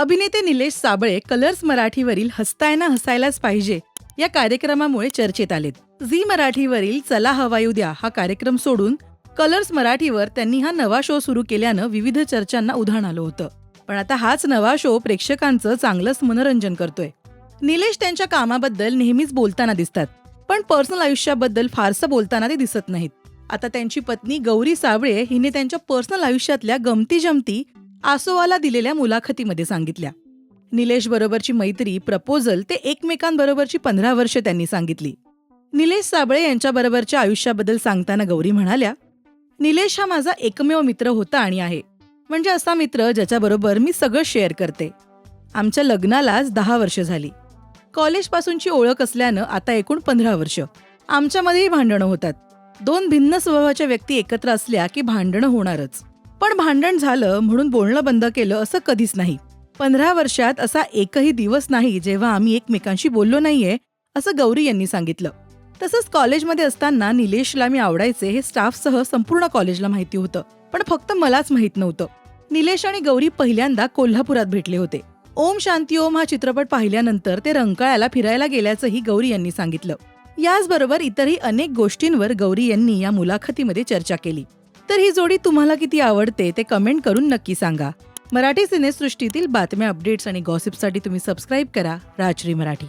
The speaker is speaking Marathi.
अभिनेते निलेश साबळे कलर्स मराठीवरील हसतायना हसायलाच पाहिजे या कार्यक्रमामुळे चर्चेत आलेत. झी मराठीवरील चला हवायू द्या हा कार्यक्रम सोडून कलर्स मराठीवर त्यांनी हा नवा शो सुरू केल्यानं विविध चर्चांना उधाण आलं होतं. पण आता हाच नवा शो प्रेक्षकांचं चांगलंच मनोरंजन करतोय. निलेश त्यांच्या कामाबद्दल नेहमीच बोलताना दिसतात पण पर्सनल आयुष्याबद्दल फारसं बोलताना ते दिसत नाहीत. आता त्यांची पत्नी गौरी साबळे हिने त्यांच्या पर्सनल आयुष्यातल्या गमती जमती आसोवाला दिलेल्या मुलाखतीमध्ये सांगितल्या. निलेश बरोबरची मैत्री प्रपोजल ते एकमेकांबरोबरची पंधरा वर्ष त्यांनी सांगितली. निलेश साबळे यांच्याबरोबरच्या आयुष्याबद्दल सांगताना गौरी म्हणाल्या निलेश हा माझा एकमेव मित्र होता आणि आहे. म्हणजे असा मित्र ज्याच्याबरोबर मी सगळं शेअर करते. आमच्या लग्नालाच दहा वर्ष झाली. कॉलेजपासूनची ओळख असल्यानं आता एकूण पंधरा वर्ष. आमच्यामध्येही भांडणं होतात. दोन भिन्न स्वभावाच्या व्यक्ती एकत्र असल्या की भांडणं होणारच. पण भांडण झालं म्हणून बोलणं बंद केलं असं कधीच नाही. पंधरा वर्षात असा एकही दिवस नाही जेव्हा आम्ही एकमेकांशी बोललो नाहीये असं गौरी यांनी सांगितलं. तसंच कॉलेजमध्ये असताना निलेशला मी आवडायचे हे स्टाफसह संपूर्ण कॉलेजला माहिती होतं पण फक्त मलाच माहीत नव्हतं. निलेश आणि गौरी पहिल्यांदा कोल्हापुरात भेटले होते. ओम शांती ओम हा चित्रपट पाहिल्यानंतर ते रंकाळ्याला फिरायला गेल्याचंही गौरी यांनी सांगितलं. याचबरोबर इतरही अनेक गोष्टींवर गौरी यांनी या मुलाखतीमध्ये चर्चा केली. तर ही जोडी तुम्हाला किती आवडते ते कमेंट करून नक्की सांगा. मराठी सिनेसृष्टीतील बातम्या अपडेट्स आणि गॉसिपसाठी तुम्ही सबस्क्राईब करा राजश्री मराठी.